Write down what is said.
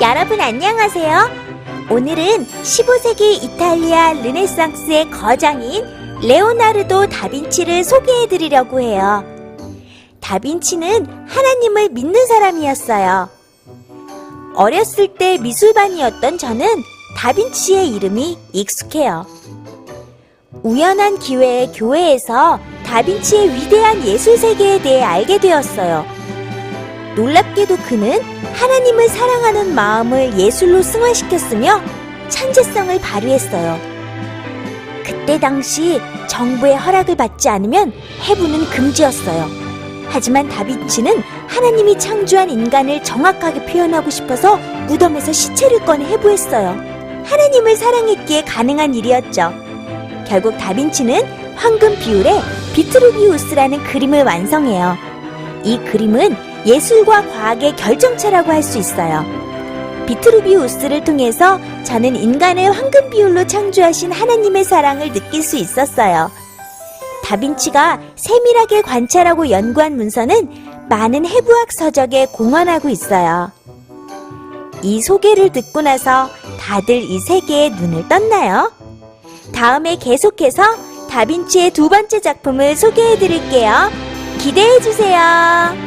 여러분 안녕하세요. 오늘은 15세기 이탈리아 르네상스의 거장인 레오나르도 다빈치를 소개해 드리려고 해요. 다빈치는 하나님을 믿는 사람이었어요. 어렸을 때 미술반이었던 저는 다빈치의 이름이 익숙해요. 우연한 기회에 교회에서 다빈치의 위대한 예술 세계에 대해 알게 되었어요. 놀랍게도 그는 하나님을 사랑하는 마음을 예술로 승화시켰으며 천재성을 발휘했어요. 그때 당시 정부의 허락을 받지 않으면 해부는 금지였어요. 하지만 다빈치는 하나님이 창조한 인간을 정확하게 표현하고 싶어서 무덤에서 시체를 꺼내 해부했어요. 하나님을 사랑했기에 가능한 일이었죠. 결국 다빈치는 황금 비율의 비트루비우스라는 그림을 완성해요. 이 그림은 예술과 과학의 결정체라고 할 수 있어요. 비트루비우스를 통해서 저는 인간을 황금 비율로 창조하신 하나님의 사랑을 느낄 수 있었어요. 다빈치가 세밀하게 관찰하고 연구한 문서는 많은 해부학 서적에 공헌하고 있어요. 이 소개를 듣고 나서 다들 이 세계에 눈을 떴나요? 다음에 계속해서 다빈치의 두 번째 작품을 소개해 드릴게요. 기대해 주세요.